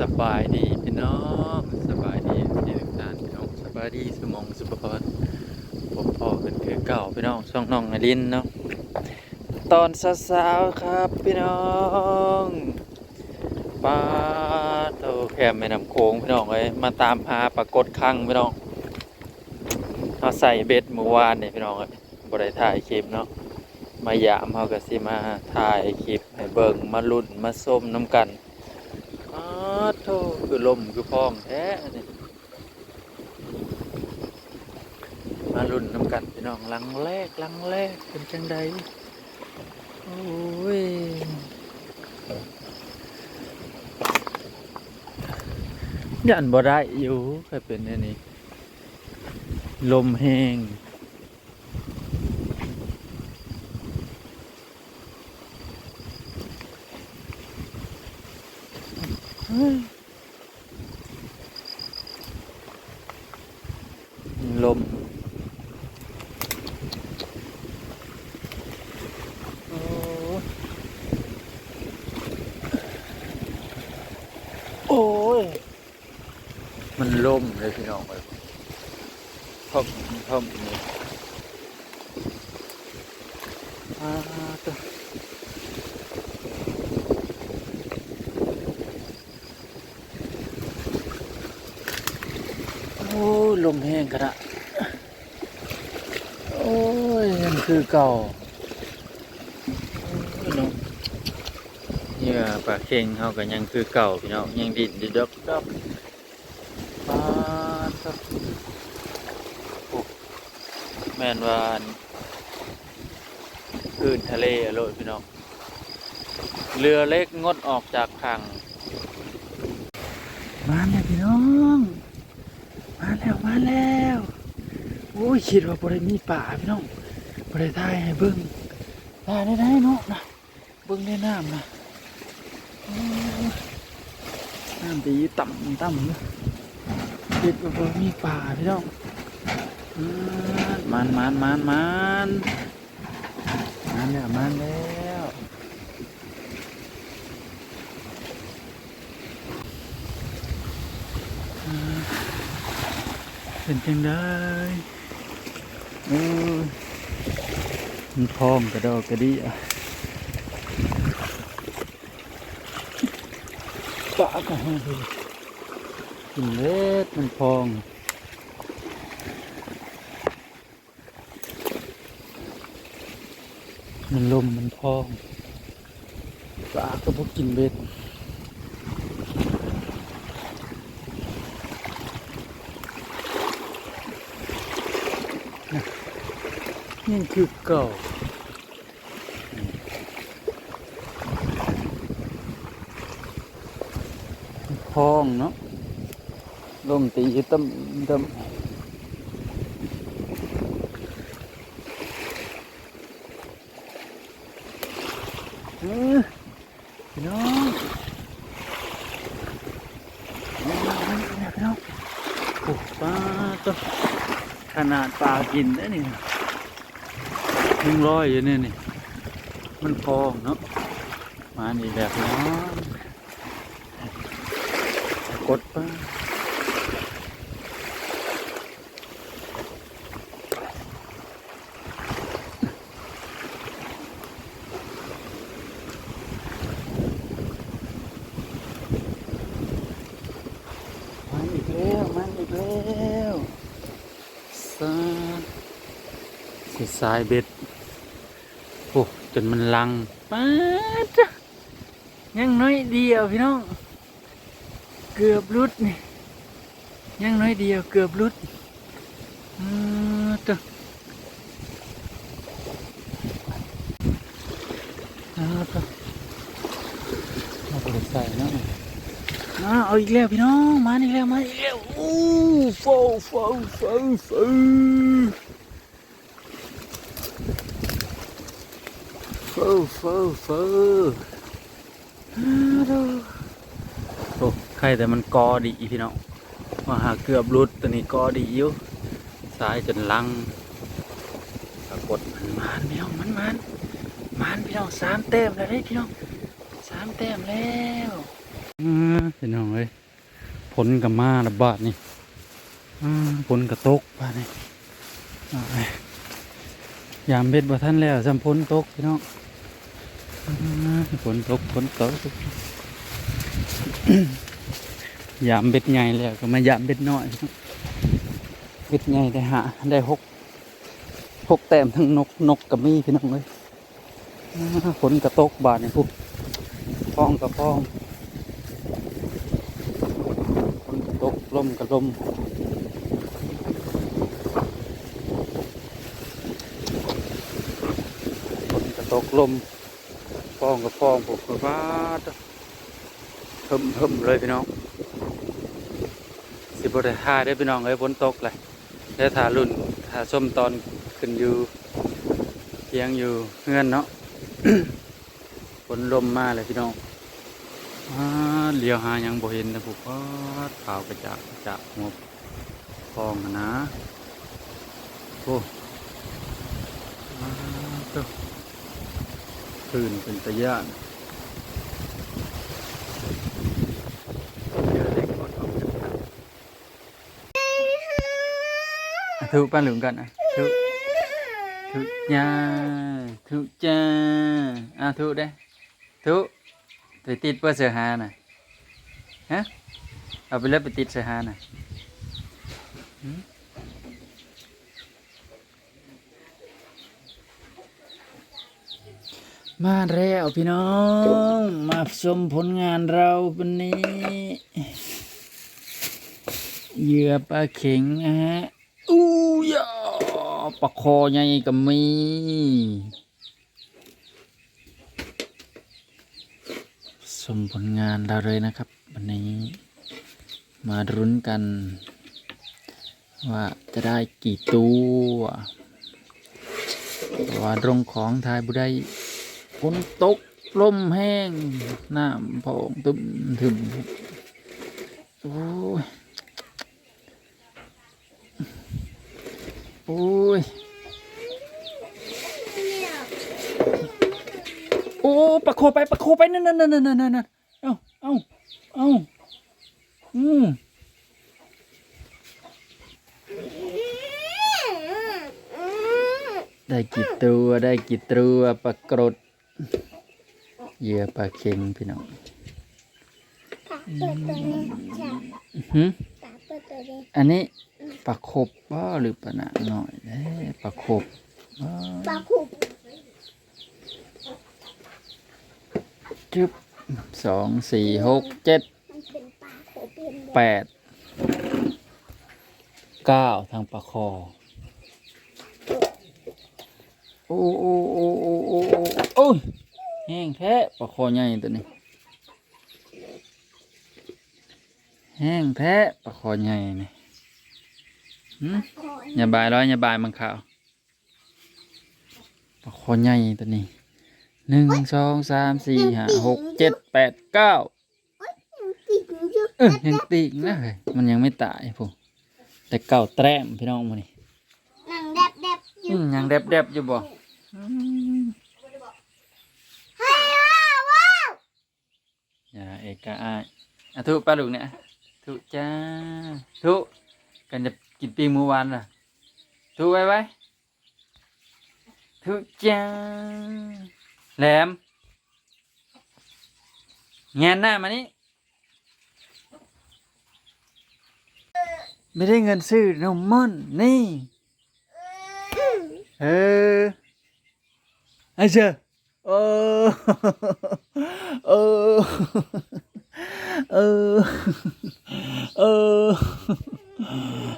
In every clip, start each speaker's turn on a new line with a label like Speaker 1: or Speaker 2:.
Speaker 1: สบายดีพี่น้องสบายดีที่ทุกท่านพี่น้องสบายดีสมองสุขภาพผมพ่อเป็นคือเก่าพี่น้องช่องน้องอลินเนาะตอนสาวๆครับพี่น้องป้าโตแคมแม่น้ำโขงพี่น้องเอ้ยมาตามหาปรากฏคังพี่น้องเอาใส่เบ็ดเมื่อวานเนี่ยพี่น้องเอ้ยบ่ได้ถ่ายคลิปเนาะมายามเฮาก็สิมาถ่ายคลิปให้เบิ่งมาลุ้นมาส้มน้ำกัน อ้าวโธ่คือลมคือพองแท้นี่มาลุ่นน้ำกันพี่น้องลังแรกลังแรกเป็นจังใดโอ้ยยันบ่ได้อยู่แค่เป็นอันนี้ ลมแห้งเฮ้ย ลมโอ้โอ้ย มันล่มเลยพี่น้องเลยพมพมนี่อ่าตัวโอ้ย ลมแห้งกระดะโอ้ยมันคือเก่าโอ้ยเนาะเหยื่อปลาเค็งเขาก็ยังคือเก่าพี่น้องยังดินดิดอกดอกปลาตัวโอ้แม่นว่าอันคลื่นทะเลอะโลดพี่น้องเรือเล็กงดออกจากฝั่งมาแล้วพี่น้องมาแล้ว มาแล้วโอ้ยคิดว่าบริมีป่าพี่น้องบริทายให้เบิ้งได้ได้ได้เนาะนะเบิ้งในน้ำนะน้ำดีต่ำต่ำเลยคิดว่าบริมีป่าพี่น้องมันมันมันมันมันแล้วมันแล้วอ่า เป็นจังได้เออมันพองกระดอกกระดิอะปะก็ให้ดูกินเล็ดมันพองมันลมมันพองปลาก็พวกกินเบ็ด นี่คือเก่าพองเนาะลมตีตั้มตั้มเออพี่น้องเอามาเอามาพี่น้องโอ้ปลาตัวขนาดปลากินได้นี่ ยังร้อยอยู่เนี่ยนี่ มันพองเนาะ มานี่แบบเนาะกดป้ามันอีกแล้วมันอีกแล้วซาสายเบ็ด จนมันลังป้าดจ้ะยังน้อยเดียวพี่น้อง เกือบรุดนี่ยังน้อยเดียวเกือบรุดอือจ้ะอ่าจ้ะเอาไปใส่เนาะอ่าเอาอีกแล้วพี่น้อง มาอีกแล้วมาอีกแล้วโอ้โฟโฟโฟโฟ ฟอเฟอเฟอโอ้ใครแต่มันกอดีพี่น้องมาหาเกือบรุดตัวนี้กอดีอยู่ซ้ายจนลังปรากฏมันมานพี่น้องมันมันมันพี่น้องสามแต้มแล้วเด้พี่น้องสามแต้มแล้วอืมพี่น้องเอ้ยผลกับมาระบาดนี่อ่าผลกระตกบาดนี่อาไปยามเบ็ดบ่ทันแล้วจำผลตกพี่น้อง ฝนตกฝนตกยามเบ็ดใหญ่แล้วก็มายามเบ็ดน้อยเบ็ดใหญ่ได้หาได้หกหกแต้มทั้งนกนกกับมีพี่น้องเลยฝนกระตกบาดเนี่ปุ๊บฟ้องกับฟ้องฝนก็ตกลมกับลมฝนก็ตกลม ฟองกับฟองผมก็ว่าเพิ่มเพิ่มเลยพี่น้อง สิบได้ท่าได้พี่น้องเอ้ยฝนตกเลยได้ถ่ารุ่นถ่าส้มตอนขึ้นอยู่เทียงอยู่เงื่อนเนาะฝนลมมาเลยพี่น้องอเลี้ยวหายังบ่เห็นนะผมก็ขาวกระจากจากงบฟองนะโอ้ อ่าเจ้าพื้นเป็นตะย่านเด็กปันอะทุป้าหลุมกันอะทุทุจ้าทุจ้าอะทุได้ทุไปติดเพื่อเสือหาน่ะฮะเอาไปแล้วไปติดเสือหาน่ะ มาแล้วพี่น้อง มาชมผลงานเราวันนี้เหยื่อปลาเข็งนะฮะอู้ยาปลาคอใหญ่ก็มีชมผลงานเราเลยนะครับ วันนี้ มารุ้นกัน ว่าจะได้กี่ตัวว่าตรงของทายบุได้ ฝนตกลมแห้งน้ำพองตึมถึมโอ้ยโอ้ยโอ้ปะโคไปปะโคไปนั่นนั่นนั่นนั่นนั่นนั่นเอ้าเอ้าเอ้าอืมได้กี่ตัวได้กี่ตัวปลากรด เหยื่อปลาเค็งพี่น้อง
Speaker 2: ปากเปิดตัวนี้จ้ะ
Speaker 1: อื้อหือ
Speaker 2: ปากเปิดตัวนี้
Speaker 1: อันนี้ปลาคบบ่หรือปลาหนาหน่อยเด้ปลาคบบ่
Speaker 2: ปากขุบ
Speaker 1: จึ๊บสองสี่หกเจ็ด
Speaker 2: มันเป็นปากขุบเป็น
Speaker 1: แปดเก้าทางปลาคอโอ้โอ้โอ้โอ้โอ้ โอ้โอ้ยแห้งแท้ปลาคอใหญ่ตัวนี้แห้งแท้ปลาคอใหญ่นี่หืม
Speaker 2: คอ
Speaker 1: อย่าบายร้อยอย่าบายมันข่าวปลาคอใหญ่ตัวนี้หนึ่งสองสามสี่ห้าหกเจ็ดแปดเก้า
Speaker 2: ติดอยู่
Speaker 1: เออยังตีกนะเฮ้ยมันยังไม่ตายผมแต่เก่าแต้มพี่น้องมันนี่
Speaker 2: หนังแดบแดบอ
Speaker 1: อื
Speaker 2: ยู่
Speaker 1: มยังแดบแดบๆอยู่บ่อืม
Speaker 2: เฮ้ยว้าว
Speaker 1: เอกะอายอะทุปลาลูกเนี่ยทุจ้าทุกันจะกินปีงเมื่อวานล่ะทุไว้ไว้ทุจ้าแหลมแงนหน้ามานี่ไม่ได้เงินซื้อนมม่อนนี่เออไอ้เจ้าเออ เออ เออ เออ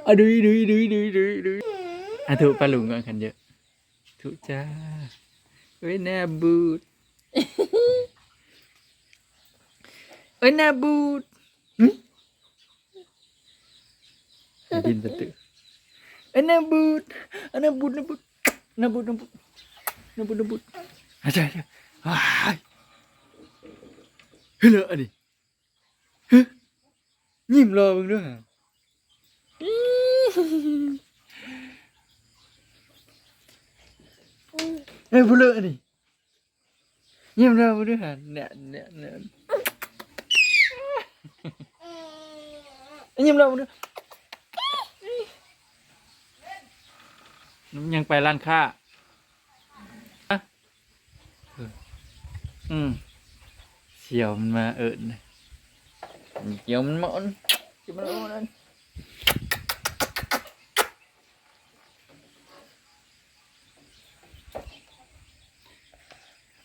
Speaker 1: อะดุยดุยดุยดุยดุยดุยอะถูกปลาหลุงก่อนคันเยอะถูกจ้าเอ้ยแน่บูดเอ้ยแน่บูดหึอย่าดินตะตึเอ้ยนาบูดเอ้ยนาบูดนาบูดนาบูดนาบูดนาบูดนาบูดอาจารย์ว้ายเฮ้ยเลยอันนี้เฮ้ยยิ้มรอมึงด้วยฮะเฮ้ยพูดเลยอันนี้ยิ้มรอมึงด้วยฮะเนี่ยเนี่ยเนี่ยยิ้มแล้วดูมันยังไปร้านค้าอืม เสี่ยวมันมาเอิญเกี่ยวมันมาอ่อนเกี่ยวมันมาอ่อน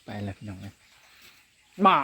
Speaker 1: ไปแล้วพี่น้องเลยมา